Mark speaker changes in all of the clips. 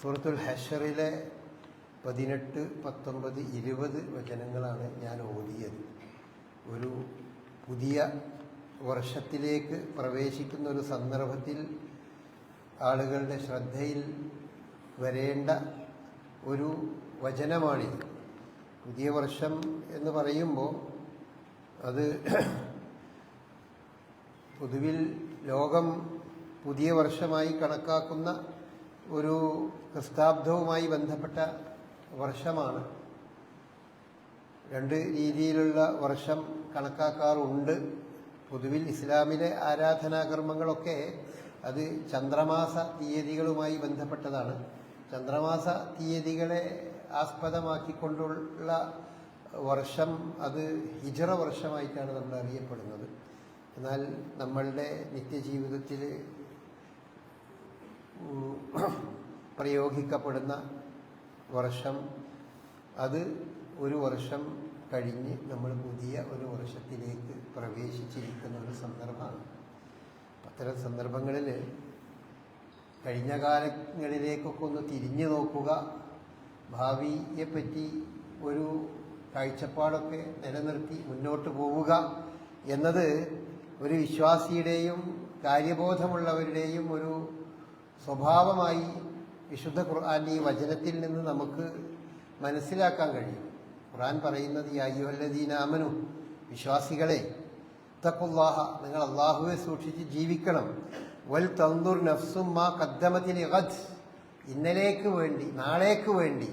Speaker 1: സൂറത്തുൽ ഹഷറിലെ പതിനെട്ട് പത്തൊമ്പത് ഇരുപത് വചനങ്ങളാണ് ഞാൻ ഓതിയത്. ഒരു പുതിയ വർഷത്തിലേക്ക് പ്രവേശിക്കുന്ന ഒരു സന്ദർഭത്തിൽ ആളുകളുടെ ശ്രദ്ധയിൽ വരേണ്ട ഒരു വചനമാണിത് പുതിയ വർഷം എന്ന് പറയുമ്പോൾ അത് പൊതുവിൽ ലോകം പുതിയ വർഷമായി കണക്കാക്കുന്ന ഒരു ക്രിസ്താബ്ദവുമായി ബന്ധപ്പെട്ട വർഷമാണ്. രണ്ട് രീതിയിലുള്ള വർഷം കണക്കാക്കാറുണ്ട്. പൊതുവിൽ ഇസ്ലാമിലെ ആരാധനാകർമ്മങ്ങളൊക്കെ അത് ചന്ദ്രമാസ തീയതികളുമായി ബന്ധപ്പെട്ടതാണ്. ചന്ദ്രമാസ തീയതികളെ ആസ്പദമാക്കിക്കൊണ്ടുള്ള വർഷം അത് ഹിജറ വർഷമായിട്ടാണ് നമ്മൾ അറിയപ്പെടുന്നത് എന്നാൽ നമ്മളുടെ നിത്യജീവിതത്തിൽ പ്രയോഗിക്കപ്പെടുന്ന വർഷം. അത് ഒരു വർഷം കഴിഞ്ഞ് നമ്മൾ പുതിയ ഒരു വർഷത്തിലേക്ക് പ്രവേശിച്ചിരിക്കുന്ന ഒരു സന്ദർഭമാണ്. അത്തരം സന്ദർഭങ്ങളിൽ കഴിഞ്ഞ കാലങ്ങളിലേക്കൊക്കെ ഒന്ന് തിരിഞ്ഞു നോക്കുക. ഭാവിയെപ്പറ്റി ഒരു കാഴ്ചപ്പാടൊക്കെ നിലനിർത്തി മുന്നോട്ട് പോവുക എന്നത് ഒരു വിശ്വാസിയുടെയും കാര്യബോധമുള്ളവരുടെയും ഒരു സ്വഭാവമായി വിശുദ്ധ ഖുർആാന്റെ ഈ വചനത്തിൽ നിന്ന് നമുക്ക് മനസ്സിലാക്കാൻ കഴിയും. ഖുർആൻ പറയുന്നത് ഈ അയ്യുഹല്ലദീനാമനു വിശ്വാസികളെ തക്കുല്ലാഹ നിങ്ങൾ അള്ളാഹുവെ സൂക്ഷിച്ച് ജീവിക്കണം. വൽ തന്തുർ നഫ്സും മാ കദ്ദമത്തിന് ഗദ് ഇന്നലേക്ക് വേണ്ടി നാളേക്ക് വേണ്ടി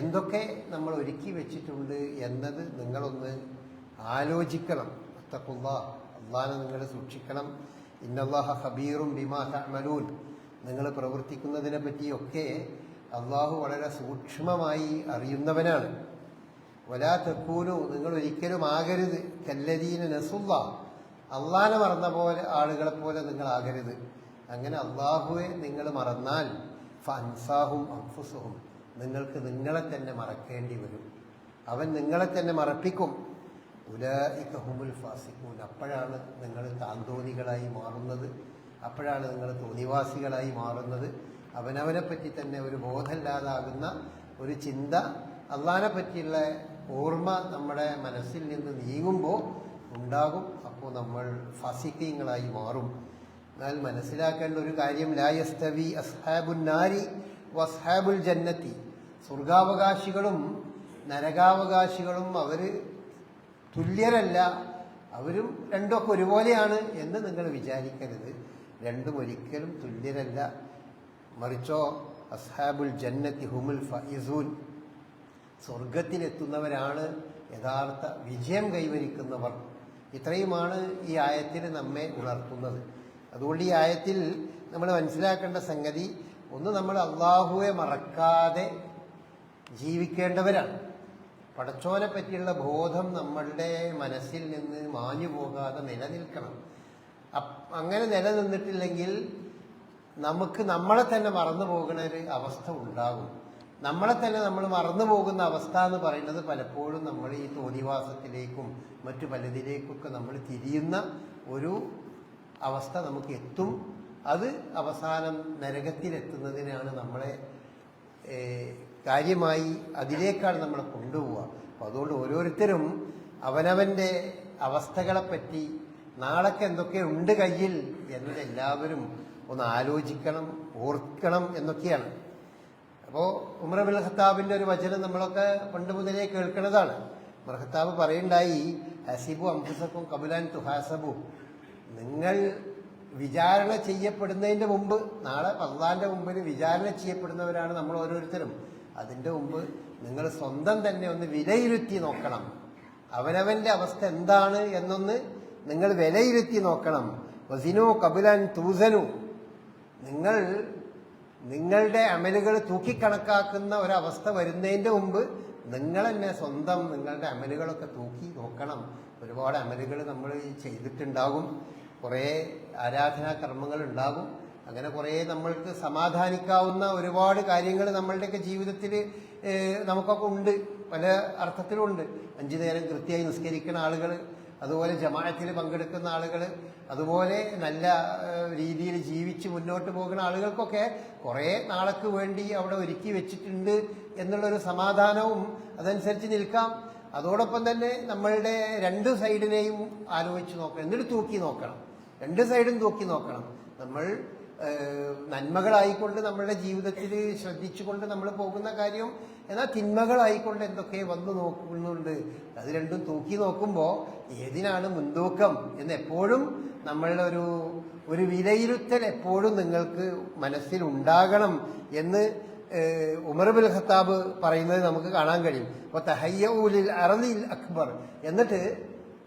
Speaker 1: എന്തൊക്കെ നമ്മൾ ഒരുക്കി വെച്ചിട്ടുണ്ട് എന്നത് നിങ്ങളൊന്ന് ആലോചിക്കണം. തക്കുല്ലാഹ അള്ളഹാനെ നിങ്ങൾ സൂക്ഷിക്കണം. ഇന്നല്ലാഹ ഹബീറും ബിമാ തഅമലൂൻ നിങ്ങൾ പ്രവർത്തിക്കുന്നതിനെ പറ്റിയൊക്കെ അള്ളാഹു വളരെ സൂക്ഷ്മമായി അറിയുന്നവനാണ്. വലാ തെക്കൂനു നിങ്ങൾ ഒരിക്കലും ആകരുത്. കല്ലദീന നസുല്ല അള്ളാനെ മറന്ന പോലെ ആളുകളെ പോലെ നിങ്ങൾ ആകരുത്. അങ്ങനെ അള്ളാഹുവെ നിങ്ങൾ മറന്നാൽ ഫൻസാഹും അഫുസുഹും നിങ്ങൾക്ക് നിങ്ങളെ തന്നെ മറക്കേണ്ടി വരും. അവൻ നിങ്ങളെ തന്നെ മറപ്പിക്കും. ഉല ഇക്കഹുമുൽ ഫാസിഖൂൻ അപ്പോഴാണ് നിങ്ങൾ താന്തോന്നികളായി മാറുന്നത്. അപ്പോഴാണ് നിങ്ങൾ തോന്നിവാസികളായി മാറുന്നത്. അവനവനെ പറ്റി തന്നെ ഒരു ബോധമില്ലാതാകുന്ന ഒരു ചിന്ത അള്ളാനെ പറ്റിയുള്ള ഓർമ്മ നമ്മുടെ മനസ്സിൽ നിന്ന് നീങ്ങുമ്പോൾ ഉണ്ടാകും. അപ്പോൾ നമ്മൾ ഫസിക്കീങ്ങളായി മാറും. എന്നാൽ മനസ്സിലാക്കേണ്ട ഒരു കാര്യം ലായസ്തവി അസ്ഹാബുൻ നാരി വസ്ഹാബുൽ ജന്നത്തി. സ്വർഗാവകാശികളും നരകാവകാശികളും അവർ തുല്യരല്ല. അവരും രണ്ടൊക്കെ ഒരുപോലെയാണ് എന്ന് നിങ്ങൾ വിചാരിക്കരുത്. രണ്ടും ഒരിക്കലും തുല്യരല്ല. മറിച്ചോ അസ്ഹാബുൽ ജന്നത്തി ഹുമുൽ ഫൈസൂൻ സ്വർഗത്തിലെത്തുന്നവരാണ് യഥാർത്ഥ വിജയം കൈവരിക്കുന്നവർ. ഇത്രയുമാണ് ഈ ആയത്തിൽ നമ്മെ ഉണർത്തുന്നത്. അതുകൊണ്ട് ഈ ആയത്തിൽ നമ്മൾ മനസ്സിലാക്കേണ്ട സംഗതി ഒന്ന് നമ്മൾ അള്ളാഹുവെ മറക്കാതെ ജീവിക്കേണ്ടവരാണ്. പടച്ചോനെ പറ്റിയുള്ള ബോധം നമ്മളുടെ മനസ്സിൽ നിന്ന് മാഞ്ഞു പോകാതെ നിലനിൽക്കണം. അങ്ങനെ നിലനിന്നിട്ടില്ലെങ്കിൽ നമുക്ക് നമ്മളെ തന്നെ മറന്നു പോകുന്ന ഒരു അവസ്ഥ ഉണ്ടാകും. നമ്മളെ തന്നെ നമ്മൾ മറന്നു പോകുന്ന അവസ്ഥ എന്ന് പറയുന്നത് പലപ്പോഴും നമ്മൾ ഈ തോന്നിവാസത്തിലേക്കും മറ്റു പലതിലേക്കൊക്കെ നമ്മൾ തിരിയുന്ന ഒരു അവസ്ഥ നമുക്ക് എത്തും. അത് അവസാനം നരകത്തിലെത്തുന്നതിനാണ് നമ്മളെ കാര്യമായി അതിലേക്കാണ് നമ്മളെ കൊണ്ടുപോവുക. അപ്പോൾ അതുകൊണ്ട് ഓരോരുത്തരും അവനവന്റെ അവസ്ഥകളെപ്പറ്റി നാളൊക്കെ എന്തൊക്കെ ഉണ്ട് കയ്യിൽ എന്നത് എല്ലാവരും ഒന്ന് ആലോചിക്കണം ഓർക്കണം എന്നൊക്കെയാണ്. അപ്പോൾ ഉമർ ഖത്താബിന്റെ ഒരു വചനം നമ്മളൊക്കെ പണ്ട് മുതലേ കേൾക്കുന്നതാണ് ഉമർ ഖത്താബ് പറയുണ്ടായി ഹസിബു അംഫുസക്കും കബുലാൻ തുഹാസബു. നിങ്ങൾ വിചാരണ ചെയ്യപ്പെടുന്നതിന്റെ മുമ്പ് നാളെ അള്ളാന്റെ മുമ്പിൽ വിചാരണ ചെയ്യപ്പെടുന്നവരാണ് നമ്മൾ ഓരോരുത്തരും. അതിന്റെ മുമ്പ് നിങ്ങൾ സ്വന്തം തന്നെ ഒന്ന് വിലയിരുത്തി നോക്കണം. അവനവന്റെ അവസ്ഥ എന്താണ് എന്നൊന്ന് നിങ്ങൾ വിലയിരുത്തി നോക്കണം. വസിനു കപിലൻ തൂസനു. നിങ്ങൾ നിങ്ങളുടെ അമലുകൾ തൂക്കിക്കണക്കാക്കുന്ന ഒരവസ്ഥ വരുന്നതിന്റെ മുമ്പ് നിങ്ങൾ തന്നെ സ്വന്തം നിങ്ങളുടെ അമലുകളൊക്കെ തൂക്കി നോക്കണം. ഒരുപാട് അമലുകൾ നമ്മൾ ചെയ്തിട്ടുണ്ടാകും. കുറേ ആരാധനാ കർമ്മങ്ങൾ ഉണ്ടാകും. അങ്ങനെ കുറേ നമ്മൾക്ക് സമാധാനിക്കാവുന്ന ഒരുപാട് കാര്യങ്ങൾ നമ്മളുടെയൊക്കെ ജീവിതത്തിൽ നമുക്കൊക്കെ ഉണ്ട്. പല അർത്ഥത്തിലുണ്ട്. അഞ്ചു നേരം കൃത്യമായി നിസ്കരിക്കുന്ന ആളുകൾ അതുപോലെ ജമാഅത്തിൽ പങ്കെടുക്കുന്ന ആളുകൾ അതുപോലെ നല്ല രീതിയിൽ ജീവിച്ച് മുന്നോട്ട് പോകുന്ന ആളുകൾക്കൊക്കെ കുറേ നാളേക്ക് വേണ്ടി അവിടെ ഒരുക്കി വെച്ചിട്ടുണ്ട് എന്നുള്ളൊരു സമാധാനവും അതനുസരിച്ച് നിൽക്കാം. അതോടൊപ്പം തന്നെ നമ്മളുടെ രണ്ട് സൈഡിനെയും ആലോചിച്ച് നോക്കണം. എന്നിട്ട് തൂക്കി നോക്കണം. രണ്ട് സൈഡും തൂക്കി നോക്കണം. നമ്മൾ നന്മകളായിക്കൊണ്ട് നമ്മുടെ ജീവിതത്തിൽ ശ്രദ്ധിച്ചുകൊണ്ട് നമ്മൾ പോകുന്ന കാര്യം എന്നാൽ തിന്മകളായിക്കൊണ്ട് എന്തൊക്കെ വന്നു നോക്കുന്നുണ്ട് അത് രണ്ടും തൂക്കി നോക്കുമ്പോൾ ഏതിനാണ് മുൻതൂക്കം എന്ന് എപ്പോഴും നമ്മളുടെ ഒരു ഒരു വിലയിരുത്തൽ എപ്പോഴും നിങ്ങൾക്ക് മനസ്സിൽ ഉണ്ടാകണം എന്ന് ഉമർ ബുൽ ഖത്താബ് പറയുന്നത് നമുക്ക് കാണാൻ കഴിയും. അപ്പോൾ തഹയ്യൂലിൽ അറലിൽ അക്ബർ എന്നിട്ട്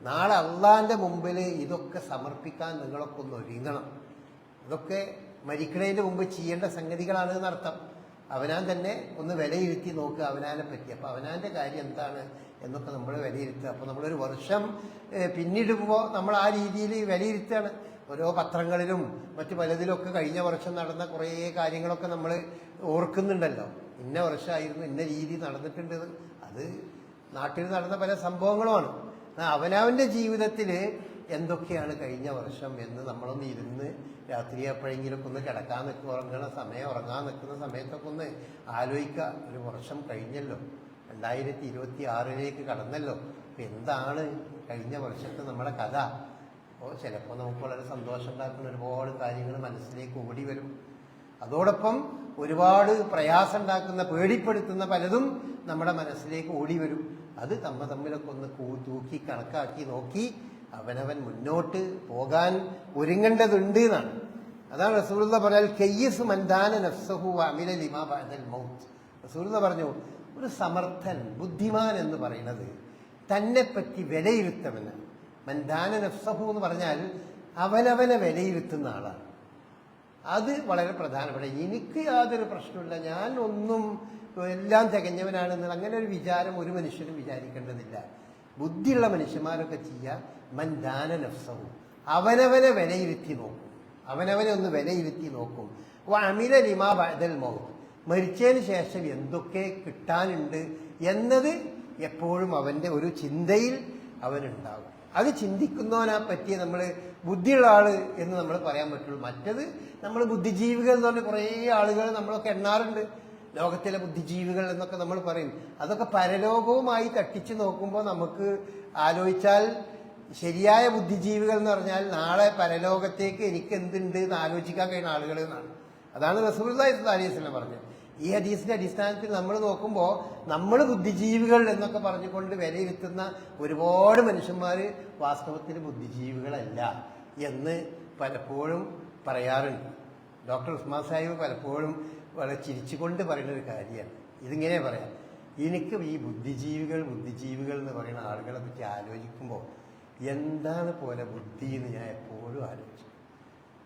Speaker 1: നാളെ അള്ളാന്റെ മുമ്പിൽ ഇതൊക്കെ സമർപ്പിക്കാൻ നിങ്ങളൊക്കെ ഒന്ന് ഒരുങ്ങണം. ഇതൊക്കെ മരിക്കണതിന് മുമ്പ് ചെയ്യേണ്ട സംഗതികളാണ് എന്നർത്ഥം അവനാൻ തന്നെ ഒന്ന് വിലയിരുത്തി നോക്കുക അവനാനെ പറ്റി. അപ്പൊ അവനാന്റെ കാര്യം എന്താണ് എന്നൊക്കെ നമ്മൾ വിലയിരുത്തുക. അപ്പൊ നമ്മളൊരു വർഷം പിന്നിടുമ്പോ നമ്മൾ ആ രീതിയിൽ വിലയിരുത്തുകയാണ്. ഓരോ പത്രങ്ങളിലും മറ്റു പലതിലൊക്കെ കഴിഞ്ഞ വർഷം നടന്ന കുറേ കാര്യങ്ങളൊക്കെ നമ്മൾ ഓർക്കുന്നുണ്ടല്ലോ. ഇന്ന വർഷമായിരുന്നു ഇന്ന രീതി നടന്നിട്ടുണ്ട്. അത് നാട്ടിൽ നടന്ന പല സംഭവങ്ങളുമാണ്. അവനവന്റെ ജീവിതത്തിൽ എന്തൊക്കെയാണ് കഴിഞ്ഞ വർഷം എന്ന് നമ്മളൊന്ന് ഇരുന്ന് രാത്രി എപ്പോഴെങ്കിലൊക്കെ ഒന്ന് കിടക്കാൻ നിൽക്കുക ഉറങ്ങണ സമയം ഉറങ്ങാൻ നിൽക്കുന്ന സമയത്തൊക്കെ ഒന്ന് ആലോചിക്കുക. ഒരു വർഷം കഴിഞ്ഞല്ലോ. രണ്ടായിരത്തി ഇരുപത്തി ആറിലേക്ക് കടന്നല്ലോ. അപ്പം എന്താണ് കഴിഞ്ഞ വർഷത്തെ നമ്മുടെ കഥ? അപ്പോൾ ചിലപ്പോൾ നമുക്ക് വളരെ സന്തോഷം ഉണ്ടാക്കുന്ന ഒരുപാട് കാര്യങ്ങൾ മനസ്സിലേക്ക് ഓടി വരും. അതോടൊപ്പം ഒരുപാട് പ്രയാസം ഉണ്ടാക്കുന്ന പേടിപ്പെടുത്തുന്ന പലതും നമ്മുടെ മനസ്സിലേക്ക് ഓടി വരും. അത് തമ്മ തമ്മിലൊക്കെ ഒന്ന് തൂക്കി കണക്കാക്കി നോക്കി അവനവൻ മുന്നോട്ട് പോകാൻ ഒരുങ്ങേണ്ടതുണ്ട് എന്നാണ് അതാണ് റസൂർദ പറഞ്ഞാൽ കെയ്യസ് മന്ദാന നഫ്സഹു അമില ലിമാ ബഅദൽ മൗത്ത്. റസൂർദ പറഞ്ഞു ഒരു സമർത്ഥൻ ബുദ്ധിമാൻ എന്ന് പറയുന്നത് തന്നെ പറ്റി വിലയിരുത്തവന് മന്ദാന നഫ്സഹു എന്ന് പറഞ്ഞാൽ അവനവനെ വിലയിരുത്തുന്ന ആളാണ്. അത് വളരെ പ്രധാനപ്പെട്ട എനിക്ക് യാതൊരു പ്രശ്നമില്ല ഞാൻ ഒന്നും എല്ലാം തികഞ്ഞവനാണെന്ന് അങ്ങനെ ഒരു വിചാരം ഒരു മനുഷ്യനും വിചാരിക്കേണ്ടതില്ല. ബുദ്ധിയുള്ള മനുഷ്യന്മാരൊക്കെ ചെയ്യുക ദാന നഫ്സവും അവനവനെ വിലയിരുത്തി നോക്കും. അവനവനെ ഒന്ന് വിലയിരുത്തി നോക്കും. അപ്പോൾ അമില ലിമാ ബദൽ മൗത്ത്. മരിച്ചതിന് ശേഷം എന്തൊക്കെ കിട്ടാനുണ്ട് എന്നത് എപ്പോഴും അവന്റെ ഒരു ചിന്തയിൽ അവനുണ്ടാകും. അത് ചിന്തിക്കുന്നവനെ പറ്റി നമ്മൾ ബുദ്ധിയുള്ള ആൾ എന്ന് നമ്മൾ പറയാൻ പറ്റുള്ളൂ. മറ്റത് നമ്മൾ ബുദ്ധിജീവികൾ എന്ന് പറഞ്ഞ കുറേ ആളുകൾ നമ്മളൊക്കെ എണ്ണാറുണ്ട്. ലോകത്തിലെ ബുദ്ധിജീവികൾ എന്നൊക്കെ നമ്മൾ പറയും. അതൊക്കെ പരലോകവുമായി തട്ടിച്ചു നോക്കുമ്പോൾ നമുക്ക് ആലോചിച്ചാൽ ശരിയായ ബുദ്ധിജീവികൾ എന്ന് പറഞ്ഞാൽ നാളെ പരലോകത്തേക്ക് എനിക്ക് എന്തുണ്ട് എന്ന് ആലോചിക്കാൻ കഴിയുന്ന ആളുകൾ എന്നാണ്. അതാണ് റസൂൽ അലൈഹി സ്വലം പറഞ്ഞത്. ഈ ഹദീസിന്റെ അടിസ്ഥാനത്തിൽ നമ്മൾ നോക്കുമ്പോൾ നമ്മൾ ബുദ്ധിജീവികൾ എന്നൊക്കെ പറഞ്ഞുകൊണ്ട് വിലയിരുത്തുന്ന ഒരുപാട് മനുഷ്യന്മാർ വാസ്തവത്തിൽ ബുദ്ധിജീവികളല്ല എന്ന് പലപ്പോഴും പറയാറുണ്ട്. ഡോക്ടർ ഉസ്മാൻ സാഹിബ് പലപ്പോഴും വളരെ ചിരിച്ചുകൊണ്ട് പറയുന്ന ഒരു കാര്യമാണ്. ഇതിങ്ങനെ പറയാം. എനിക്ക് ഈ ബുദ്ധിജീവികൾ ബുദ്ധിജീവികൾ എന്ന് പറയുന്ന ആളുകളെ പറ്റി ആലോചിക്കുമ്പോൾ എന്താണ് പോലെ ബുദ്ധി എന്ന് ഞാൻ എപ്പോഴും ആലോചിച്ചു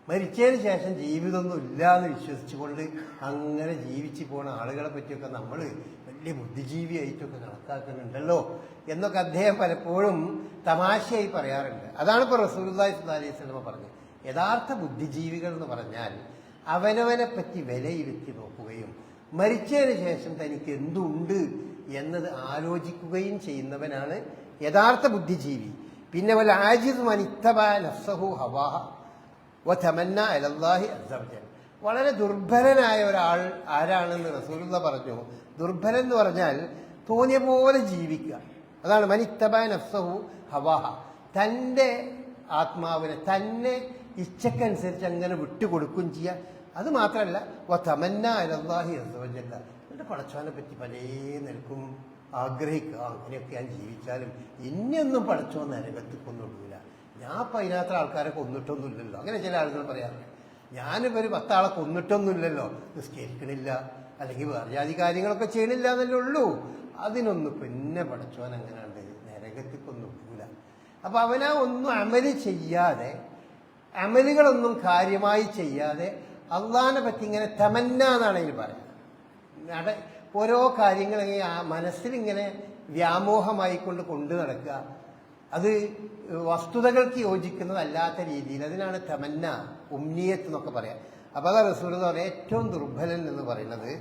Speaker 1: മരിച്ചതിന് ശേഷം ജീവിതമൊന്നും ഇല്ല എന്ന് വിശ്വസിച്ചുകൊണ്ട് അങ്ങനെ ജീവിച്ചു പോണ ആളുകളെ പറ്റിയൊക്കെ നമ്മൾ വലിയ ബുദ്ധിജീവിയായിട്ടൊക്കെ കണക്കാക്കുന്നുണ്ടല്ലോ എന്നൊക്കെ അദ്ദേഹം പലപ്പോഴും തമാശയായി പറയാറുണ്ട്. അതാണ് ഇപ്പോൾ റസൂൽ അലൈഹി സ്വലമ പറഞ്ഞത്. യഥാർത്ഥ ബുദ്ധിജീവികൾ എന്ന് പറഞ്ഞാൽ അവനവനെ പറ്റി വിലയിരുത്തി നോക്കുകയും മരിച്ചതിന് ശേഷം തനിക്ക് എന്തുണ്ട് എന്നത് ആലോചിക്കുകയും ചെയ്യുന്നവനാണ് യഥാർത്ഥ ബുദ്ധിജീവി. പിന്നെ വല്ല ആജിദ് നഫ്സഹു ഹവാഹ അലല്ലാഹി വളരെ ദുർബലനായ ഒരാൾ ആരാണെന്ന് റസൂലുള്ള പറഞ്ഞു. ദുർബലൻ എന്ന് പറഞ്ഞാൽ തോന്നിയ പോലെ ജീവിക്കുക. അതാണ് മനിത്തബ നഫ്സഹു ഹവാഹ. തന്റെ ആത്മാവിനെ തന്നെ ഇച്ഛക്കനുസരിച്ച് അങ്ങനെ വിട്ടുകൊടുക്കുകയും ചെയ്യുക അത് മാത്രമല്ല തമന്ന അലല്ലാഹി അസ്സവജല്ല എന്റെ പടച്ചവനെ പറ്റി പലേ നിൽക്കും ആഗ്രഹിക്കുക. അങ്ങനെയൊക്കെ ഞാൻ ജീവിച്ചാലും ഇനിയൊന്നും പടച്ചോ നരകത്തിക്കൊന്നുമില്ല ഞാൻ ഇപ്പം അതിനകത്ത് ആൾക്കാരെ കൊന്നിട്ടൊന്നുമില്ലല്ലോ. അങ്ങനെ ചില ആളുകൾ പറയാറുണ്ട്. ഞാനിപ്പോൾ ഒരു പത്താളെ കൊന്നിട്ടൊന്നുമില്ലല്ലോ. നിസ്കരിക്കണില്ല. അല്ലെങ്കിൽ വേറെ കാര്യങ്ങളൊക്കെ ചെയ്യണില്ല എന്നല്ലേ ഉള്ളൂ. അതിനൊന്നും പിന്നെ പടച്ചോൻ അങ്ങനെയുണ്ട് നരകത്തിൽ ഇല്ല അപ്പൊ അവനാ ഒന്നും അമൽ ചെയ്യാതെ അമലുകളൊന്നും കാര്യമായി ചെയ്യാതെ അള്ളഹാനെ പറ്റി ഇങ്ങനെ തമന്ന എന്നാണ് പറയുന്നത്. ഓരോ കാര്യങ്ങൾ ഇങ്ങനെ ആ മനസ്സിലിങ്ങനെ വ്യാമോഹമായി കൊണ്ട് കൊണ്ടു നടക്കുക. അത് വസ്തുതകൾക്ക് യോജിക്കുന്നതല്ലാത്ത രീതിയിൽ അതിനാണ് തമന്ന ഉമ്നിയത്ത് എന്നൊക്കെ പറയാം. അപ്പോൾ അതാ എന്ന് പറയുന്നത് ഏറ്റവും ദുർബലൻ എന്ന് പറയുന്നത്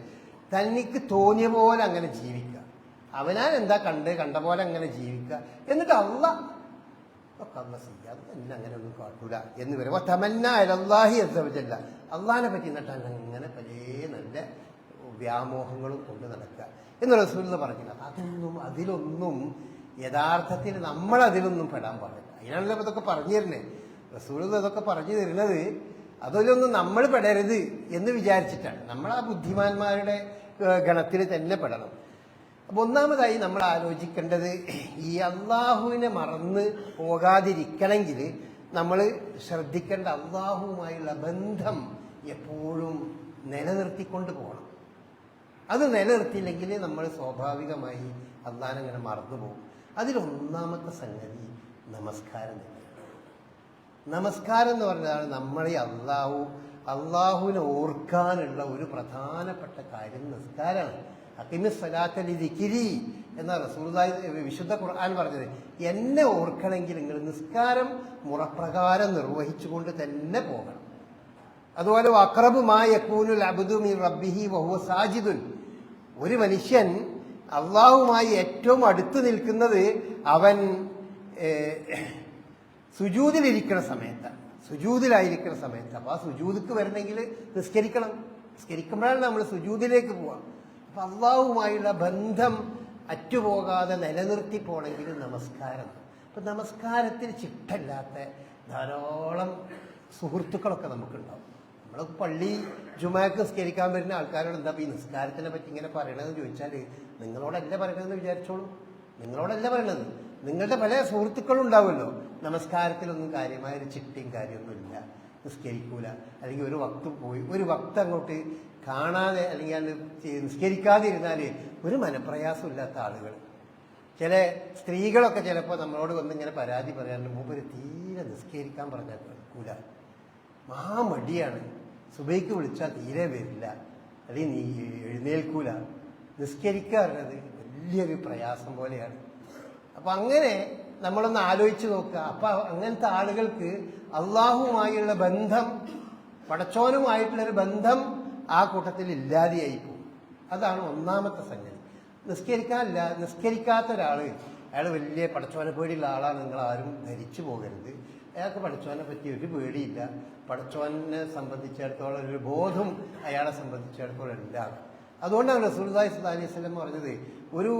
Speaker 1: തനിക്ക് തോന്നിയ പോലെ അങ്ങനെ ജീവിക്കുക. അവനാൻ എന്താ കണ്ട് കണ്ട പോലെ അങ്ങനെ ജീവിക്കുക. എന്നിട്ട് അള്ള എന്നെ ഒന്നും കാട്ടൂല. എന്ന് വരും. തമന്ന അള്ളാഹിനെ പറ്റി എന്നിട്ടാണ് അങ്ങനെ പല നല്ല വ്യാമോഹങ്ങളും കൊണ്ട് നടക്കുക. എന്ന് റസൂൽ പറഞ്ഞില്ല. അതൊന്നും അതിലൊന്നും യഥാർത്ഥത്തിൽ നമ്മൾ അതിലൊന്നും പെടാൻ പാടില്ല. അതിനാണല്ലോ ഇതൊക്കെ പറഞ്ഞു തരുന്നത് റസൂൽ ഇതൊക്കെ പറഞ്ഞു തരുന്നത് അതിലൊന്നും നമ്മൾ പെടരുത് എന്ന് വിചാരിച്ചിട്ടാണ്. നമ്മൾ ആ ബുദ്ധിമാന്മാരുടെ ഗണത്തിൽ തന്നെ പെടണം. അപ്പൊ ഒന്നാമതായി നമ്മൾ ആലോചിക്കേണ്ടത് ഈ അള്ളാഹുവിനെ മറന്ന് പോകാതിരിക്കണമെങ്കിൽ നമ്മൾ ശ്രദ്ധിക്കേണ്ട അള്ളാഹുവുമായുള്ള ബന്ധം എപ്പോഴും നിലനിർത്തിക്കൊണ്ട് പോകണം. അത് നിലനിർത്തിയില്ലെങ്കിൽ നമ്മൾ സ്വാഭാവികമായി അള്ളാഹനങ്ങനെ മറന്നു പോകും. അതിലൊന്നാമത്തെ സംഗതി നമസ്കാരം തന്നെയാണ്. നമസ്കാരം എന്ന് പറഞ്ഞാൽ നമ്മളെ അള്ളാഹു അള്ളാഹുവിനെ ഓർക്കാനുള്ള ഒരു പ്രധാനപ്പെട്ട കാര്യം നിസ്കാരമാണ് ദിക്കിരി എന്ന റസൂർദായി വിശുദ്ധ ഖുർആൻ പറഞ്ഞത്. എന്നെ ഓർക്കണമെങ്കിൽ നിങ്ങൾ നിസ്കാരം മുറപ്രകാരം നിർവഹിച്ചുകൊണ്ട് തന്നെ പോകണം. അതുപോലെ അക്രബുമായ യക്കൂനുൽ അബ്ദു മിൻ റബ്ബിഹി വഹുവ സാജിദുൻ. ഒരു മനുഷ്യൻ അള്ളാഹുമായി ഏറ്റവും അടുത്ത് നിൽക്കുന്നത് അവൻ സുജൂതിലിരിക്കുന്ന സമയത്താണ്. സുജൂതിലായിരിക്കുന്ന സമയത്ത്. അപ്പൊ ആ സുജൂതിക്ക് വരണമെങ്കിൽ നിസ്കരിക്കണം. നിസ്കരിക്കുമ്പോഴാണ് നമ്മൾ സുജൂതിലേക്ക് പോവാം. അപ്പൊ അള്ളാഹുമായുള്ള ബന്ധം അറ്റുപോകാതെ നിലനിർത്തി പോണെങ്കിൽ നമസ്കാരം. അപ്പൊ നമസ്കാരത്തിൽ ചിട്ടല്ലാത്ത ധാരാളം സുഹൃത്തുക്കളൊക്കെ നമുക്കുണ്ടാവും. നമ്മൾ പള്ളി ജുമാക്ക് നിസ്കരിക്കാൻ വരുന്ന ആൾക്കാരോട് എന്താ ഈ നിസ്കാരത്തിനെ പറ്റി ഇങ്ങനെ പറയണതെന്ന് ചോദിച്ചാൽ നിങ്ങളോടല്ല പറയണതെന്ന് വിചാരിച്ചോളൂ. നിങ്ങളോടല്ല പറയണത്? നിങ്ങളുടെ പല സുഹൃത്തുക്കളും ഉണ്ടാവുമല്ലോ. നമസ്കാരത്തിലൊന്നും കാര്യമായ ഒരു ചിട്ടയും കാര്യമൊന്നുമില്ല. നിസ്കരിക്കൂല. അല്ലെങ്കിൽ ഒരു വക്ത് പോയി ഒരു വക്ത് അങ്ങോട്ട് കാണാതെ അല്ലെങ്കിൽ അത് ചെയ്ത് നിസ്കരിക്കാതെ ഇരുന്നാൽ ഒരു മനപ്രയാസം ഇല്ലാത്ത ആളുകൾ ചില സ്ത്രീകളൊക്കെ ചിലപ്പോൾ നമ്മളോട് വന്ന് ഇങ്ങനെ പരാതി പറയാറുണ്ട് മൂപ്പര് തീരെ നിസ്കരിക്കാൻ പറഞ്ഞാൽ കേൾക്കൂല മഹാമടിയാണ് സുബൈക്ക് വിളിച്ചാൽ തീരെ വരില്ല. അല്ലെങ്കിൽ നീ എഴുന്നേൽക്കൂല. നിസ്കരിക്കുക പറയുന്നത് വലിയൊരു പ്രയാസം പോലെയാണ്. അപ്പം അങ്ങനെ നമ്മളൊന്ന് ആലോചിച്ച് നോക്കുക. അപ്പം അങ്ങനത്തെ ആളുകൾക്ക് അള്ളാഹുമായുള്ള ബന്ധം പടച്ചോനുമായിട്ടുള്ളൊരു ബന്ധം ആ കൂട്ടത്തിൽ ഇല്ലാതെയായി പോകും. അതാണ് ഒന്നാമത്തെ സംഗതി. നിസ്കരിക്കാനില്ല നിസ്കരിക്കാത്ത ഒരാൾ അയാൾ വലിയ പടച്ചോനെ പേടിയുള്ള ആളാണ് നിങ്ങൾ ആരും ധരിച്ചു പോകരുത്. അയാൾക്ക് പടച്ചോനെ പറ്റി ഒരു പേടിയില്ല. പടച്ചോനെ സംബന്ധിച്ചിടത്തോളം ഒരു ബോധം അയാളെ സംബന്ധിച്ചിടത്തോളം ഇല്ല. അതുകൊണ്ടാണ് റസൂൽദായ് അലൈഹി സ്വലം പറഞ്ഞത് ഒരു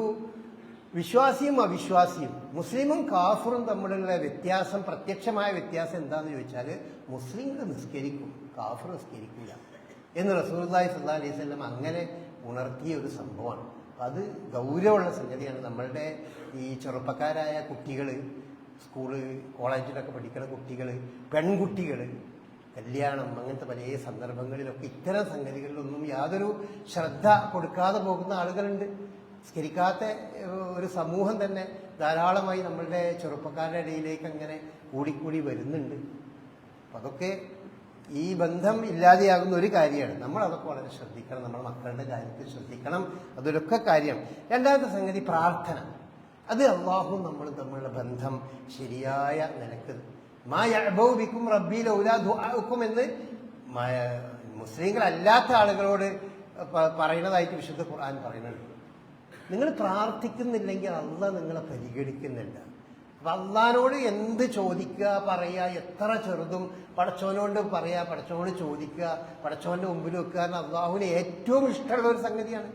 Speaker 1: വിശ്വാസിയും അവിശ്വാസിയും മുസ്ലിമും കാഫറും തമ്മിലുള്ള വ്യത്യാസം പ്രത്യക്ഷമായ വ്യത്യാസം എന്താണെന്ന് ചോദിച്ചാൽ മുസ്ലിങ്ങൾ നിസ്കരിക്കും കാഫർ നിസ്കരിക്കില്ല. എന്ന് റസൂർദായ് സല്ലാ അലൈഹി സ്വലം അങ്ങനെ ഉണർത്തിയ ഒരു സംഭവമാണ്. അത് ഗൗരവമുള്ള സംഗതിയാണ്. നമ്മളുടെ ഈ ചെറുപ്പക്കാരായ കുട്ടികൾ സ്കൂൾ കോളേജിലൊക്കെ പഠിക്കുന്ന കുട്ടികൾ പെൺകുട്ടികൾ കല്യാണം അങ്ങനത്തെ പല സന്ദർഭങ്ങളിലൊക്കെ ഇത്തരം സംഗതികളിലൊന്നും യാതൊരു ശ്രദ്ധ കൊടുക്കാതെ പോകുന്ന ആളുകളുണ്ട്. സ്കരിക്കാത്ത ഒരു സമൂഹം തന്നെ ധാരാളമായി നമ്മളുടെ ചെറുപ്പക്കാരുടെ ഇടയിലേക്ക് അങ്ങനെ കൂടിക്കൂടി വരുന്നുണ്ട്. അപ്പം അതൊക്കെ ഈ ബന്ധം ഇല്ലാതെയാകുന്ന ഒരു കാര്യമാണ്. നമ്മൾ അതൊക്കെ വളരെ ശ്രദ്ധിക്കണം. നമ്മുടെ മക്കളുടെ കാര്യത്തിൽ ശ്രദ്ധിക്കണം. അതൊരൊക്കെ കാര്യം. രണ്ടാമത്തെ സംഗതി പ്രാർത്ഥന. അത് അള്ളാഹു നമ്മൾ തമ്മിലുള്ള ബന്ധം ശരിയായ നിലയ്ക്ക് മാ യഅബൗബിക്കും റബ്ബി ലൗലാ ദുആഉക്കും എന്ന് മുസ്ലിങ്ങളല്ലാത്ത ആളുകളോട് പറയുന്നതായിട്ട് വിശുദ്ധ ഖുർആൻ പറയുന്നുണ്ട്. നിങ്ങൾ പ്രാർത്ഥിക്കുന്നില്ലെങ്കിൽ അള്ള നിങ്ങളെ പരിഗണിക്കുന്നില്ല. അപ്പൊ അള്ളഹാനോട് എന്ത് ചോദിക്കുക പറയുക എത്ര ചെറുതും പടച്ചോനോട് പറയുക പടച്ചോനോട് ചോദിക്കുക പടച്ചോന്റെ മുമ്പിൽ വെക്കുക കാരണം അള്ളാഹുവിന് ഏറ്റവും ഇഷ്ടമുള്ള ഒരു സംഗതിയാണ്.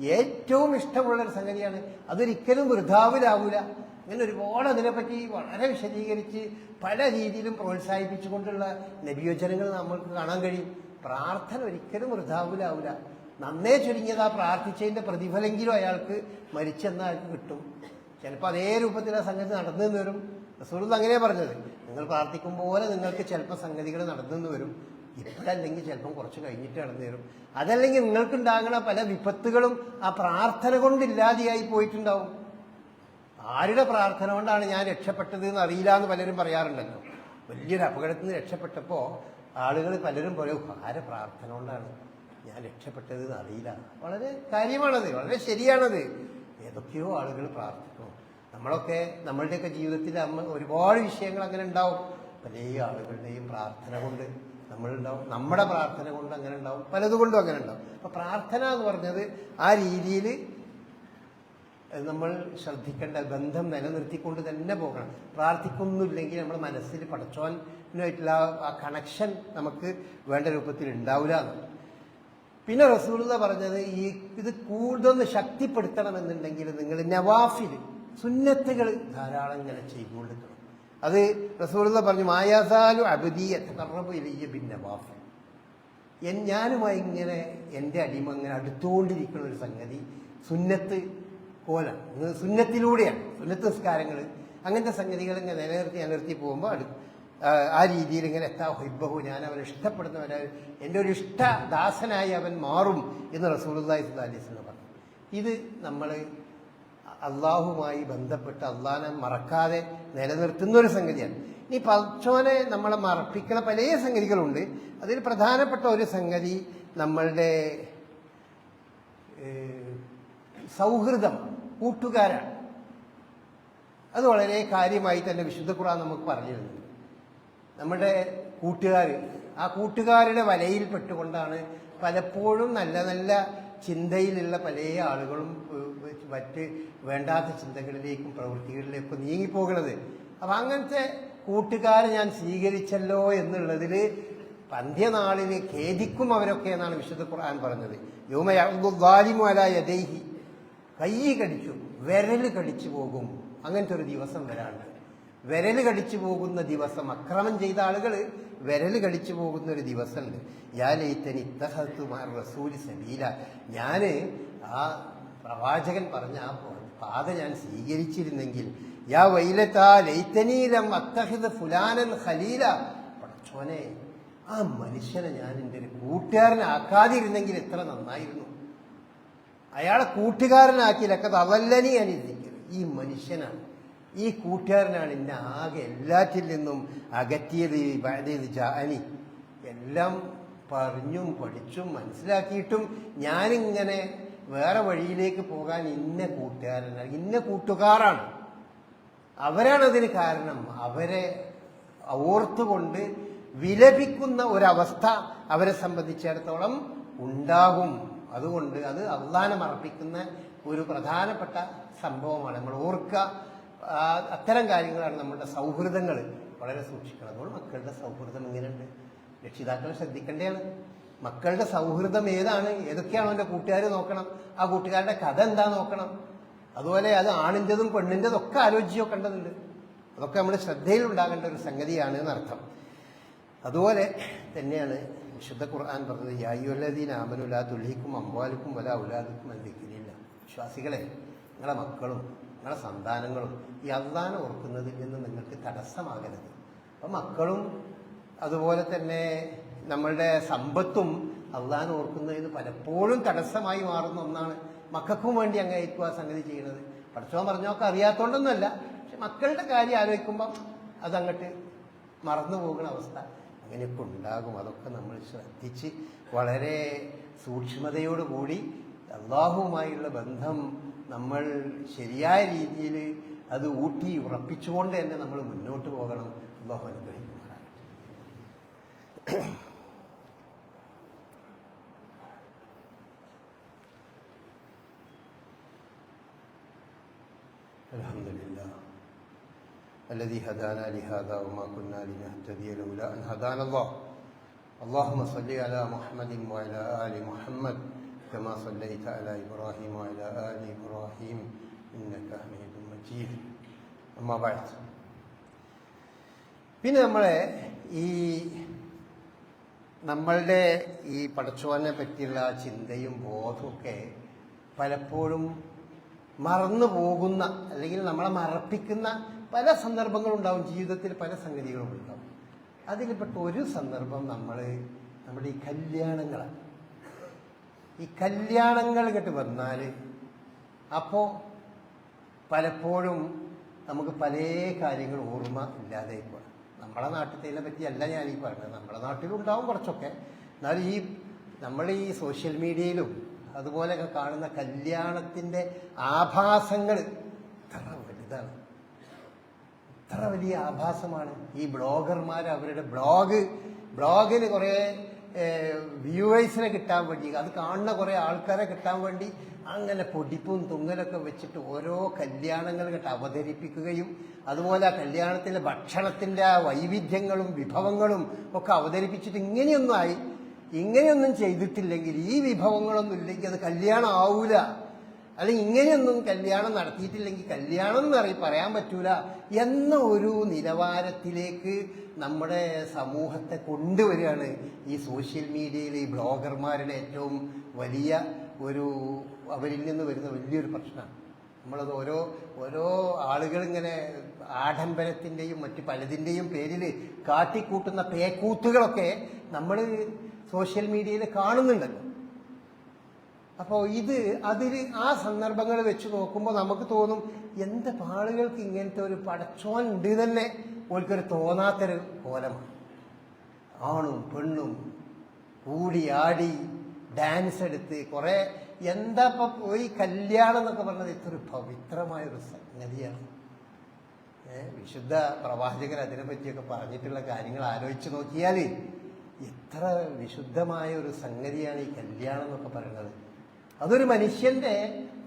Speaker 1: ഏറ്റവും ഇഷ്ടമുള്ള ഒരു സംഗതിയാണ്. അതൊരിക്കലും വൃഥാവിലാവൂല. അങ്ങനെ ഒരുപാട് അതിനെപ്പറ്റി വളരെ വിശദീകരിച്ച് പല രീതിയിലും പ്രോത്സാഹിപ്പിച്ചുകൊണ്ടുള്ള നബിയോചനങ്ങൾ നമ്മൾക്ക് കാണാൻ കഴിയും. പ്രാർത്ഥന ഒരിക്കലും വൃഥാവിലാവൂല. നന്നേ ചുരുങ്ങിയത് ആ പ്രതിഫലെങ്കിലും അയാൾക്ക് മരിച്ചെന്നാൽ കിട്ടും. ചിലപ്പോൾ അതേ രൂപത്തിൽ ആ സംഗതി നടന്നെന്ന് വരും. റസൂൽ അങ്ങനെ പറഞ്ഞത്. നിങ്ങൾ പ്രാർത്ഥിക്കും പോലെ നിങ്ങൾക്ക് ചിലപ്പോൾ സംഗതികൾ നടന്നെന്ന് വരും. ഇപ്പോഴല്ലെങ്കിൽ ചിലപ്പം കുറച്ച് കഴിഞ്ഞിട്ട് നടന്നു വരും. അതല്ലെങ്കിൽ നിങ്ങൾക്കുണ്ടാകുന്ന പല വിപത്തുകളും ആ പ്രാർത്ഥന കൊണ്ട് ഇല്ലാതെയായി പോയിട്ടുണ്ടാവും. ആരുടെ പ്രാർത്ഥന കൊണ്ടാണ് ഞാൻ രക്ഷപ്പെട്ടത് എന്ന് അറിയില്ല എന്ന് പലരും പറയാറുണ്ടല്ലോ. വലിയൊരു അപകടത്തിൽ നിന്ന് രക്ഷപ്പെട്ടപ്പോൾ ആളുകൾ പലരും പറയും ആരെ പ്രാർത്ഥന കൊണ്ടാണ് ഞാൻ രക്ഷപ്പെട്ടത് എന്ന് അറിയില്ല. വളരെ കാര്യമാണത് വളരെ ശരിയാണത്. ഏതൊക്കെയോ ആളുകൾ പ്രാർത്ഥിക്കും. നമ്മളൊക്കെ നമ്മളുടെയൊക്കെ ജീവിതത്തിൽ ഒരുപാട് വിഷയങ്ങൾ അങ്ങനെ ഉണ്ടാവും. പല ആളുകളുടെയും പ്രാർത്ഥന കൊണ്ട് നമ്മളുണ്ടാവും നമ്മുടെ പ്രാർത്ഥന കൊണ്ട് അങ്ങനെ ഉണ്ടാവും. പലതുകൊണ്ടും അങ്ങനെ ഉണ്ടാവും. അപ്പൊ പ്രാർത്ഥന എന്ന് പറഞ്ഞത് ആ രീതിയിൽ നമ്മൾ ശ്രദ്ധിക്കേണ്ട ബന്ധം നിലനിർത്തിക്കൊണ്ട് തന്നെ പോകണം. പ്രാർത്ഥിക്കുന്നില്ലെങ്കിൽ നമ്മുടെ മനസ്സിൽ പടച്ചോനായിട്ടുള്ള ആ- കണക്ഷൻ നമുക്ക് വേണ്ട രൂപത്തിൽ ഉണ്ടാവില്ല പിന്നെ റസൂലത പറഞ്ഞത്? ഈ ഇത് കൂടുതൽ ശക്തിപ്പെടുത്തണമെന്നുണ്ടെങ്കിൽ നിങ്ങൾ നവാഫിൽ സുന്നത്തുകൾ ധാരാളം ഇങ്ങനെ ചെയ്തുകൊണ്ടിരിക്കണം അത് റസൂലത പറഞ്ഞു? മായാസാലു അബദിയ ബിൻ നവാഫിൽ ഞാനുമായി ഇങ്ങനെ എന്റെ അടിമ ഇങ്ങനെ അടുത്തുകൊണ്ടിരിക്കുന്ന ഒരു സംഗതി സുന്നത്ത് കോലാണ് സുന്നത്തിലൂടെയാണ്. സുന്നത്ത് സംസ്കാരങ്ങൾ അങ്ങനത്തെ സംഗതികൾ ഇങ്ങനെ നിലനിർത്തി നിലനിർത്തി പോകുമ്പോൾ അടു ആ, രീതിയിൽ ഇങ്ങനെ എത്താ ഹൈബഹു ഞാൻ അവനെ ഇഷ്ടപ്പെടുന്നവനായി എന്റെ ഒരു ഇഷ്ട ദാസനായി അവൻ മാറും എന്ന് റസൂലുള്ളാഹി സ്വല്ലല്ലാഹി അലൈഹി വസല്ലം പറഞ്ഞു. ഇത് നമ്മൾ അള്ളാഹുമായി ബന്ധപ്പെട്ട് അള്ളഹാനെ മറക്കാതെ നിലനിർത്തുന്ന ഒരു സംഗതിയാണ്. ഇനി പച്ചോനെ നമ്മളെ മറപ്പിക്കുന്ന പല സംഗതികളുണ്ട്. അതിൽ പ്രധാനപ്പെട്ട ഒരു സംഗതി നമ്മളുടെ സൗഹൃദം കൂട്ടുകാരാണ്. അത് വളരെ കാര്യമായി തന്നെ വിശുദ്ധ ഖുർആൻ നമുക്ക് പറഞ്ഞു തരുന്നുണ്ട്. നമ്മുടെ കൂട്ടുകാർ ആ കൂട്ടുകാരുടെ വലയിൽ പെട്ടുകൊണ്ടാണ് പലപ്പോഴും നല്ല നല്ല ചിന്തയിലുള്ള പല ആളുകളും മറ്റ് വേണ്ടാത്ത ചിന്തകളിലേക്കും പ്രവൃത്തികളിലേക്കും നീങ്ങിപ്പോകുന്നത് അപ്പം അങ്ങനത്തെ കൂട്ടുകാരെ ഞാൻ സ്വീകരിച്ചല്ലോ എന്നുള്ളതിൽ പന്ത്യനാളിൽ ഖേദിക്കും അവരൊക്കെ എന്നാണ് വിശുദ്ധ ഖുർആൻ പറഞ്ഞത്. യോമയാലിമുഅലായദേഹി കൈ കടിച്ചു വിരൽ കടിച്ചു പോകും. അങ്ങനത്തെ ഒരു ദിവസം വരാണ്ട് വിരൽ കടിച്ചു പോകുന്ന ദിവസം അക്രമം ചെയ്ത ആളുകൾ വിരൽ കടിച്ചു പോകുന്ന ഒരു ദിവസമുണ്ട്. ഞാൻ ലൈത്തനി ഇത്തഹത്തുമാർ റസൂലി സബീല. ഞാൻ ആ പ്രവാചകൻ പറഞ്ഞ ആ പാത ഞാൻ സ്വീകരിച്ചിരുന്നെങ്കിൽ യാ വൈലത്താ ലൈത്തനീലം അത്തഹിദ് ഫുലാനൻ ഖലീല. പടച്ചോനെ ആ മനുഷ്യനെ ഞാൻ എന്റെ ഒരു കൂട്ടുകാരനാക്കാതിരുന്നെങ്കിൽ എത്ര നന്നായിരുന്നു. അയാളെ കൂട്ടുകാരനാക്കിയില്ലൊക്കെ അതല്ലനി അനിന്ദിക്കരുത് ഈ മനുഷ്യനാണ്. ഈ കൂട്ടുകാരനാണ് എന്നെ ആകെ എല്ലാറ്റിൽ നിന്നും അകറ്റിയത് ബാധയത് ജാനി. എല്ലാം പറഞ്ഞും പഠിച്ചും മനസ്സിലാക്കിയിട്ടും ഞാനിങ്ങനെ വേറെ വഴിയിലേക്ക് പോകാൻ ഇന്ന കൂട്ടുകാരനാണ് ഇന്ന കൂട്ടുകാരാണ്. അവരാണ് അതിന് കാരണം. അവരെ ഓർത്തുകൊണ്ട് വിലപിക്കുന്ന ഒരവസ്ഥ അവരെ സംബന്ധിച്ചിടത്തോളം ഉണ്ടാകും. അതുകൊണ്ട് അത് അള്ളാനെ അർപ്പിക്കുന്ന ഒരു പ്രധാനപ്പെട്ട സംഭവമാണ്. നമ്മൾ ഓർക്കുക അത്തരം കാര്യങ്ങളാണ് നമ്മുടെ സൗഹൃദങ്ങൾ വളരെ സൂക്ഷിക്കണം. അതുകൊണ്ട് മക്കളുടെ സൗഹൃദം എങ്ങനെയുണ്ട് രക്ഷിതാക്കൾ ശ്രദ്ധിക്കേണ്ടതാണ്. മക്കളുടെ സൗഹൃദം ഏതാണ്? ഏതൊക്കെയാണോ എന്റെ കൂട്ടുകാർ നോക്കണം. ആ കൂട്ടുകാരുടെ കഥ എന്താ നോക്കണം? അതുപോലെ അത് ആണിന്റെതും പെണ്ണിന്റെതും ഒക്കെ ആലോചിച്ച് നോക്കേണ്ടതുണ്ട്. അതൊക്കെ നമ്മുടെ ശ്രദ്ധയിൽ ഉണ്ടാകേണ്ട ഒരു സംഗതിയാണ് എന്നർത്ഥം. അതുപോലെ തന്നെയാണ് വിശുദ്ധ ഖുർആൻ പറഞ്ഞത് യായുല്ലദീൻ ആമനുല തുൽഹിക്കും അമ്പാലിക്കും വല ഉലാദിക്കും എന്തിക്കില്ല വിശ്വാസികളെ നിങ്ങളുടെ മക്കളും നിങ്ങളെ സന്താനങ്ങളും ഈ അള്ളാനെ ഓർക്കുന്നതിൽ നിന്ന് നിങ്ങൾക്ക് തടസ്സമാകരുത്. അപ്പം മക്കളും അതുപോലെ തന്നെ നമ്മളുടെ സമ്പത്തും അള്ളാൻ ഓർക്കുന്നതിന് പലപ്പോഴും തടസ്സമായി മാറുന്ന ഒന്നാണ്. മക്കൾക്കും വേണ്ടി അങ്ങേക്കും ആ സംഗതി ചെയ്യുന്നത്. പഠിച്ചോ പറഞ്ഞോക്കെ അറിയാത്തോണ്ടൊന്നുമല്ല പക്ഷെ മക്കളുടെ കാര്യം ആലോചിക്കുമ്പം അതങ്ങട്ട് മറന്നു പോകുന്ന അവസ്ഥ അങ്ങനെയൊക്കെ ഉണ്ടാകും. അതൊക്കെ നമ്മൾ ശ്രദ്ധിച്ച് വളരെ സൂക്ഷ്മതയോടുകൂടി അള്ളാഹുവുമായുള്ള ബന്ധം നമ്മൾ ശരിയായ രീതിയിൽ അത് ഊട്ടി ഉറപ്പിച്ചുകൊണ്ട് തന്നെ നമ്മൾ മുന്നോട്ട് പോകണം അള്ളാഹു അനുഗ്രഹിക്കുമാറാണ് الذي هدانا لهذا وما كنا لنهتدي لولا ان هدانا الله اللهم صل على محمد وعلى ال محمد كما صليت على إبراهيم وعلى آل إبراهيم إنك حميد مجيد أما بعد പിന്നെ നമ്മളെ ഈ നമ്മളുടെ ഈ പടച്ചോനെ പറ്റിയുള്ള ആ ചിന്തയും ബോധമൊക്കെ പലപ്പോഴും മറന്നു പോകുന്ന അല്ലെങ്കിൽ നമ്മളെ മറപ്പിക്കുന്ന പല സന്ദർഭങ്ങളുണ്ടാവും ജീവിതത്തിൽ പല സംഗതികളും ഉണ്ടാവും അതിൽപ്പെട്ട ഒരു സന്ദർഭം നമ്മൾ നമ്മുടെ ഈ കല്യാണങ്ങളാണ് ഈ കല്യാണങ്ങൾ കേട്ട് വന്നാൽ അപ്പോൾ പലപ്പോഴും നമുക്ക് പല കാര്യങ്ങൾ ഓർമ്മ ഇല്ലാതെ പോകണം നമ്മളെ നാട്ടിലെ പറ്റിയല്ല ഞാൻ ഈ പറഞ്ഞത്. നമ്മുടെ നാട്ടിലുണ്ടാവും കുറച്ചൊക്കെ. എന്നാലും ഈ നമ്മൾ ഈ സോഷ്യൽ മീഡിയയിലും അതുപോലെയൊക്കെ കാണുന്ന കല്യാണത്തിന്റെ ആഭാസങ്ങൾ ഇത്ര വലുതാണ്. ഇത്ര വലിയ ആഭാസമാണ് ഈ ബ്ലോഗർമാർ അവരുടെ ബ്ലോഗ്. ബ്ലോഗിന് കുറേ വ്യൂവേഴ്സിനെ കിട്ടാൻ വേണ്ടി അത് കാണുന്ന കുറെ ആൾക്കാരെ കിട്ടാൻ വേണ്ടി അങ്ങനെ പൊടിപ്പും തുങ്ങലൊക്കെ വെച്ചിട്ട് ഓരോ കല്യാണങ്ങൾ കിട്ട അവതരിപ്പിക്കുകയും അതുപോലെ ആ കല്യാണത്തിലെ ഭക്ഷണത്തിന്റെ ആ വൈവിധ്യങ്ങളും വിഭവങ്ങളും ഒക്കെ അവതരിപ്പിച്ചിട്ട് ഇങ്ങനെയൊന്നും ആയി ഇങ്ങനെയൊന്നും ചെയ്തിട്ടില്ലെങ്കിൽ ഈ വിഭവങ്ങളൊന്നും ഇല്ലെങ്കിൽ അത് കല്യാണം ആവൂല അല്ലെങ്കിൽ ഇങ്ങനെയൊന്നും കല്യാണം നടത്തിയിട്ടില്ലെങ്കിൽ കല്യാണം എന്ന് പറയും പറയാൻ പറ്റൂല എന്ന ഒരു നിലവാരത്തിലേക്ക് നമ്മുടെ സമൂഹത്തെ കൊണ്ടുവരികയാണ് ഈ സോഷ്യൽ മീഡിയയിൽ ഈ ബ്ലോഗർമാരുടെ ഏറ്റവും വലിയ ഒരു അവരിൽ നിന്ന് വരുന്ന വലിയൊരു പ്രശ്നമാണ്. നമ്മളത് ഓരോ ഓരോ ആളുകളിങ്ങനെ ആഡംബരത്തിന്റെയും മറ്റ് പലതിന്റെയും പേരിൽ കാട്ടിക്കൂട്ടുന്ന പേക്കൂത്തുകളൊക്കെ നമ്മൾ സോഷ്യൽ മീഡിയയിൽ കാണുന്നുണ്ടല്ലോ. അപ്പോൾ ഇത് അതിൽ ആ സന്ദർഭങ്ങൾ വെച്ച് നോക്കുമ്പോൾ നമുക്ക് തോന്നും എന്ത് ആളുകൾക്ക് ഇങ്ങനത്തെ ഒരു പടച്ചോൻ ഉണ്ട് തന്നെ ഓൽക്കൊരു തോന്നാത്തൊരു കോലമാണ്. ആണും പെണ്ണും കൂടി ആടി ഡാൻസ് എടുത്ത് കുറെ എന്താ പോയി കല്യാണം എന്നൊക്കെ പറഞ്ഞത് ഇതൊരു പവിത്രമായ ഒരു സംഗതിയാണ്. വിശുദ്ധ പ്രവാചകൻ അതിനെ പറ്റിയൊക്കെ പറഞ്ഞിട്ടുള്ള കാര്യങ്ങൾ ആലോചിച്ച് നോക്കിയാൽ എത്ര വിശുദ്ധമായ ഒരു സംഗതിയാണ് ഈ കല്യാണം എന്നൊക്കെ പറയുന്നത്. അതൊരു മനുഷ്യന്റെ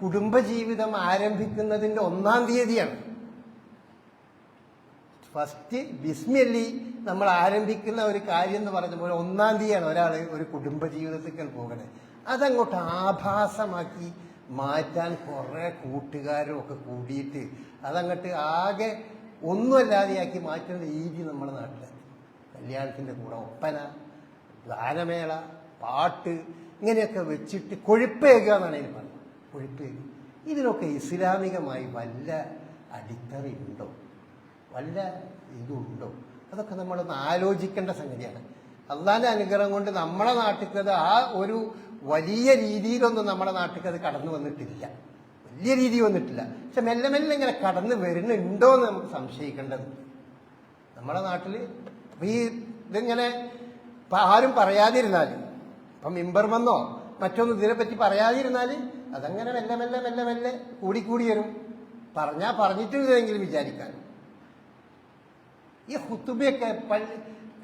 Speaker 1: കുടുംബജീവിതം ആരംഭിക്കുന്നതിന്റെ ഒന്നാം തീയതിയാണ്. ഫസ്റ്റ് ബിസ്മിയല്ലി നമ്മൾ ആരംഭിക്കുന്ന ഒരു കാര്യം എന്ന് പറഞ്ഞ പോലെ ഒന്നാം തീയതിയാണ് ഒരാൾ ഒരു കുടുംബജീവിതത്തിൽ പോകണേ. അതങ്ങോട്ട് ആഭാസമാക്കി മാറ്റാൻ കുറേ കൂട്ടുകാരും ഒക്കെ കൂടിയിട്ട് അതങ്ങോട്ട് ആകെ ഒന്നുമല്ലാതെയാക്കി മാറ്റുന്ന രീതി നമ്മുടെ നാട്ടിൽ കല്യാണത്തിന്റെ കൂടെ ഒപ്പന ഗാനമേള പാട്ട് ഇങ്ങനെയൊക്കെ വെച്ചിട്ട് കൊഴുപ്പേകുക എന്നാണ് ഇതിന് പറയുന്നത് കൊഴുപ്പേകുക. ഇതിനൊക്കെ ഇസ്ലാമികമായി വല്ല അടിത്തറയുണ്ടോ വല്ല ഇതുണ്ടോ? അതൊക്കെ നമ്മളൊന്ന് ആലോചിക്കേണ്ട സംഗതിയാണ്. അള്ളാന്റെ അനുഗ്രഹം കൊണ്ട് നമ്മുടെ നാട്ടിൽ ആ ഒരു വലിയ രീതിയിലൊന്നും നമ്മുടെ നാട്ടിൽ അത് കടന്നു വന്നിട്ടില്ല. വലിയ രീതി വന്നിട്ടില്ല. പക്ഷെ മെല്ലെ മെല്ലെ ഇങ്ങനെ കടന്നു വരുന്നുണ്ടോ എന്ന് നമുക്ക് സംശയിക്കേണ്ടതുണ്ട് നമ്മുടെ നാട്ടിൽ ഈ ഇതിങ്ങനെ ആരും പറയാതിരുന്നാൽ ഇപ്പം മിമ്പർ വന്നോ? മറ്റൊന്നും ഇതിനെപ്പറ്റി പറയാതിരുന്നാൽ അതങ്ങനെ മെല്ലെ മെല്ലെ മെല്ലെ മെല്ലെ കൂടിക്കൂടി വരും. പറഞ്ഞാൽ പറഞ്ഞിട്ടില്ലെങ്കിലും വിചാരിക്കാൻ. ഈ ഹുത്തുബയൊക്കെ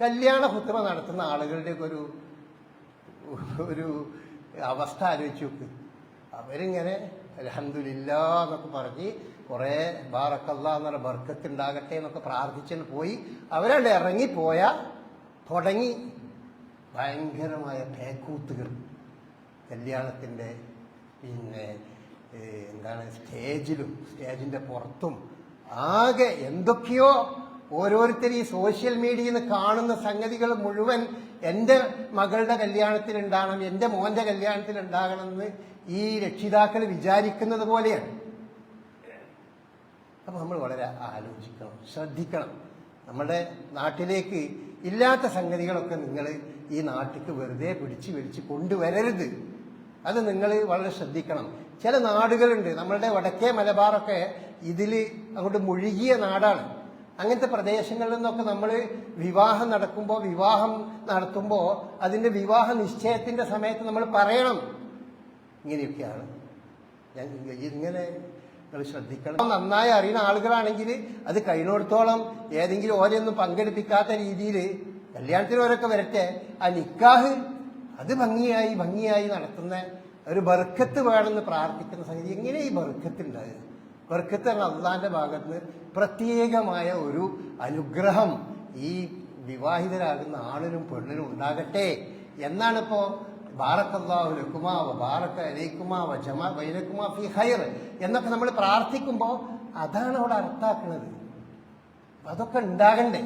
Speaker 1: കല്യാണ ഹുത്തുബ നടത്തുന്ന ആളുകളുടെയൊക്കെ ഒരു ഒരു അവസ്ഥ ആലോചിച്ച് നോക്ക്. അവരിങ്ങനെ അലഹമില്ല എന്നൊക്കെ പറഞ്ഞ് കുറേ ബാറക്കല്ല എന്നുള്ള ബർക്കത്ത് ഉണ്ടാകട്ടെ എന്നൊക്കെ പ്രാർത്ഥിച്ചിട്ട് പോയി. അവരവിടെ ഇറങ്ങിപ്പോയ തുടങ്ങി. ഭയങ്കരമായ പേക്കൂത്തുകൾ. കല്യാണത്തിന്റെ പിന്നെ എന്താണ് സ്റ്റേജിലും സ്റ്റേജിന്റെ പുറത്തും ആകെ എന്തൊക്കെയോ ഓരോരുത്തർ ഈ സോഷ്യൽ മീഡിയയിൽ നിന്ന് കാണുന്ന സംഗതികൾ മുഴുവൻ എന്റെ മകളുടെ കല്യാണത്തിൽ ഉണ്ടാകണം എന്റെ മോന്റെ കല്യാണത്തിൽ ഉണ്ടാകണമെന്ന് ഈ രക്ഷിതാക്കൾ വിചാരിക്കുന്നത് പോലെയാണ്. അപ്പോൾ നമ്മൾ വളരെ ആലോചിക്കണം ശ്രദ്ധിക്കണം. നമ്മുടെ നാട്ടിലേക്ക് ഇല്ലാത്ത സംഗതികളൊക്കെ നിങ്ങൾ ഈ നാട്ടിക്ക് വെറുതെ പിടിച്ച് പിടിച്ച് കൊണ്ടുവരരുത്. അത് നിങ്ങൾ വളരെ ശ്രദ്ധിക്കണം. ചില നാടുകളുണ്ട് നമ്മളുടെ വടക്കേ മലബാറൊക്കെ ഇതിൽ അങ്ങോട്ട് മുഴുകിയ നാടാണ്. അങ്ങനത്തെ പ്രദേശങ്ങളിൽ നിന്നൊക്കെ നമ്മൾ വിവാഹം നടക്കുമ്പോൾ വിവാഹം നടത്തുമ്പോൾ അതിന്റെ വിവാഹ നിശ്ചയത്തിന്റെ സമയത്ത് നമ്മൾ പറയണം. ഇങ്ങനെയൊക്കെയാണ്. ഞാൻ ഇങ്ങനെ നിങ്ങൾ ശ്രദ്ധിക്കണം. നന്നായി അറിയുന്ന ആളുകളാണെങ്കിൽ അത് കഴിഞ്ഞിടത്തോളം ഏതെങ്കിലും ഓരെയൊന്നും പങ്കെടുപ്പിക്കാത്ത രീതിയിൽ കല്യാണത്തിന് ഓരൊക്കെ വരട്ടെ. ആ നിക്കാഹ് അത് ഭംഗിയായി ഭംഗിയായി നടത്തുന്ന ഒരു ബർക്കത്ത് വേണമെന്ന് പ്രാർത്ഥിക്കുന്ന സംഗതി എങ്ങനെ ഈ ബർക്കത്ത് ഉണ്ടാകുക ബർക്കത്ത് എന്ന അള്ളാന്റെ ഭാഗത്ത് നിന്ന് പ്രത്യേകമായ ഒരു അനുഗ്രഹം ഈ വിവാഹിതരാകുന്ന ആണിനും പെണ്ണിനും ഉണ്ടാകട്ടെ എന്നാണ് ഇപ്പോ ബാറക്കല്ലാഹു വ ബാറക്ക അലൈക്കുമാ വ ജമാ വൈലക്കുമാ ഫി ഖൈർ എന്നൊക്കെ നമ്മൾ പ്രാർത്ഥിക്കുമ്പോൾ അതാണ് അവിടെ അർത്ഥാക്കുന്നത് അതൊക്കെ ഉണ്ടാകണ്ടേ?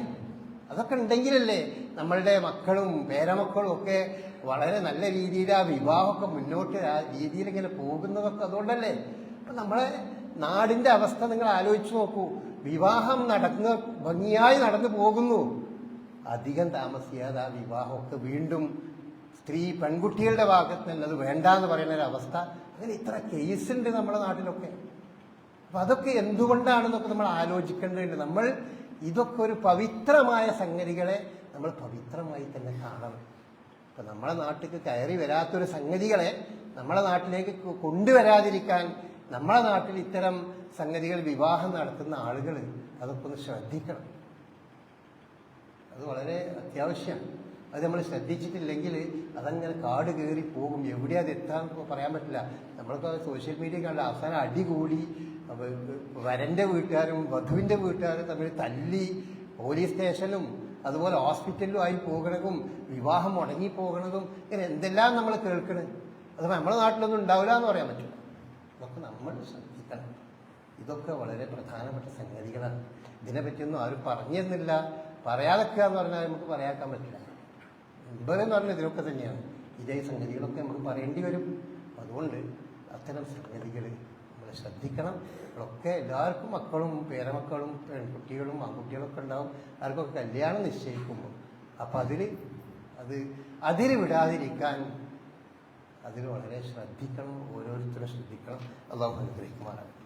Speaker 1: അതൊക്കെ ഉണ്ടെങ്കിലല്ലേ നമ്മളുടെ മക്കളും പേരമക്കളും ഒക്കെ വളരെ നല്ല രീതിയിൽ ആ വിവാഹമൊക്കെ മുന്നോട്ട് ആ രീതിയിൽ ഇങ്ങനെ പോകുന്നതൊക്കെ അതുകൊണ്ടല്ലേ? അപ്പൊ നമ്മളെ നാടിന്റെ അവസ്ഥ നിങ്ങൾ ആലോചിച്ചു നോക്കൂ. വിവാഹം നടന്ന് ഭംഗിയായി നടന്നു പോകുന്നു. അധികം താമസിയാതെ ആ വിവാഹമൊക്കെ വീണ്ടും സ്ത്രീ പെൺകുട്ടികളുടെ ഭാഗത്ത് നിന്ന് അത് വേണ്ട എന്ന് പറയുന്ന ഒരു അവസ്ഥ. അങ്ങനെ ഇത്ര കേസ് ഉണ്ട് നമ്മുടെ നാട്ടിലൊക്കെ. അപ്പൊ അതൊക്കെ എന്തുകൊണ്ടാണെന്നൊക്കെ നമ്മൾ ആലോചിക്കേണ്ടതുണ്ട്. നമ്മൾ ഇതൊക്കെ ഒരു പവിത്രമായ സംഗതികളെ നമ്മൾ പവിത്രമായി തന്നെ കാണണം. ഇപ്പൊ നമ്മളെ നാട്ടിലേക്ക് കയറി വരാത്തൊരു സംഗതികളെ നമ്മളെ നാട്ടിലേക്ക് കൊണ്ടുവരാതിരിക്കാൻ നമ്മളെ നാട്ടിൽ ഇത്തരം സംഗതികൾ വിവാഹം നടത്തുന്ന ആളുകൾ അതൊക്കെ ഒന്ന് ശ്രദ്ധിക്കണം. അത് വളരെ അത്യാവശ്യമാണ്. അത് നമ്മൾ ശ്രദ്ധിച്ചിട്ടില്ലെങ്കിൽ അതങ്ങനെ കാട് കയറി പോകും. എവിടെ അത് എത്താൻ പറയാൻ പറ്റില്ല. നമ്മൾക്ക് സോഷ്യൽ മീഡിയ കണ്ട അവസാനം അടി കൂടി. വരന്റെ വീട്ടുകാരും വധുവിന്റെ വീട്ടുകാരും തമ്മിൽ തല്ലി പോലീസ് സ്റ്റേഷനും അതുപോലെ ഹോസ്പിറ്റലിലും ആയി പോകണതും വിവാഹം മുടങ്ങി പോകണതും ഇങ്ങനെ എന്തെല്ലാം നമ്മൾ കേൾക്കണേ. അത് നമ്മുടെ നാട്ടിലൊന്നും ഉണ്ടാവില്ല എന്ന് പറയാൻ പറ്റില്ല. ഇതൊക്കെ നമ്മൾ ശ്രദ്ധിക്കണം. ഇതൊക്കെ വളരെ പ്രധാനപ്പെട്ട സംഗതികളാണ്. ഇതിനെപ്പറ്റിയൊന്നും ആരും പറഞ്ഞിരുന്നില്ല. പറയാതൊക്കെ എന്ന് പറഞ്ഞാൽ നമുക്ക് പറയാക്കാൻ പറ്റില്ല. മുമ്പെന്ന് പറഞ്ഞാൽ ഇതിനൊക്കെ തന്നെയാണ്. ഇതേ സംഗതികളൊക്കെ നമുക്ക് പറയേണ്ടി വരും. അതുകൊണ്ട് അത്തരം സംഗതികൾ നമ്മൾ ശ്രദ്ധിക്കണം. നമ്മളൊക്കെ എല്ലാവർക്കും മക്കളും പേരമക്കളും പെൺകുട്ടികളും ആൺകുട്ടികളൊക്കെ ഉണ്ടാവും. ആർക്കൊക്കെ കല്യാണം നിശ്ചയിക്കുമ്പോൾ അപ്പം അതിൽ അത് അതിൽ വിടാതിരിക്കാൻ അതിൽ വളരെ ശ്രദ്ധിക്കണം. ഓരോരുത്തരും ശ്രദ്ധിക്കണം. അള്ളാഹു അനുഗ്രഹിക്കുമാറാണ്